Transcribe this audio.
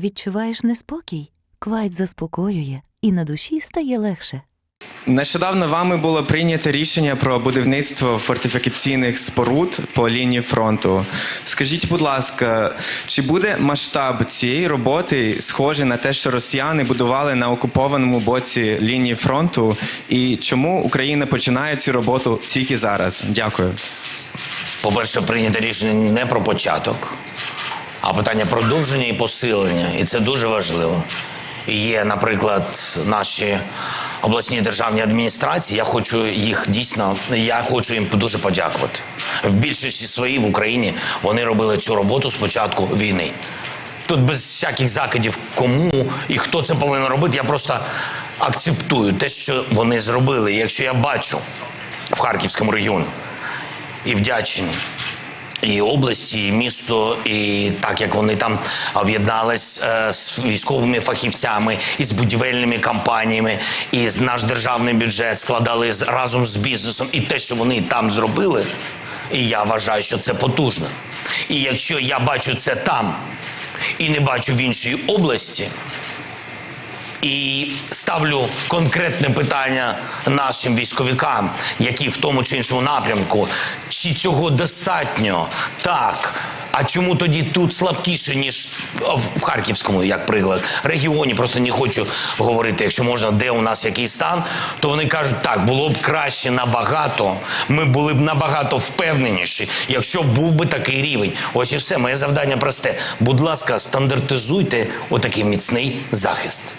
Відчуваєш неспокій? Квайт заспокоює, і на душі стає легше. Нещодавно вами було прийнято рішення про будівництво фортифікаційних споруд по лінії фронту. Скажіть, будь ласка, чи буде масштаб цієї роботи схожий на те, що росіяни будували на окупованому боці лінії фронту? І чому Україна починає цю роботу тільки зараз? Дякую. По-перше, прийнято рішення не про початок, а питання продовження і посилення. І це дуже важливо. І є, наприклад, наші обласні державні адміністрації. Я хочу їх дійсно, я хочу їм дуже подякувати. В більшості своїй в Україні вони робили цю роботу з початку війни. Тут без всяких закидів, кому і хто це повинен робити, я просто акцептую те, що вони зробили. І якщо я бачу в Харківському регіоні і вдячні і області, і місту, і так як вони там об'єднались е, з військовими фахівцями, і з будівельними компаніями, і з наш державний бюджет складали з- разом з бізнесом, і те, що вони там зробили, і я вважаю, що це потужно. І якщо я бачу це там і не бачу в іншій області, і ставлю конкретне питання нашим військовикам, які в тому чи іншому напрямку, чи цього достатньо? Так. А чому тоді тут слабкіше, ніж в- Харківському, як приклад, регіоні? Просто не хочу говорити, якщо можна, де у нас який стан, то вони кажуть, так, було б краще набагато, ми були б набагато впевненіші, якщо був би такий рівень. Ось і все. Моє завдання просте. Будь ласка, стандартизуйте отакий міцний захист.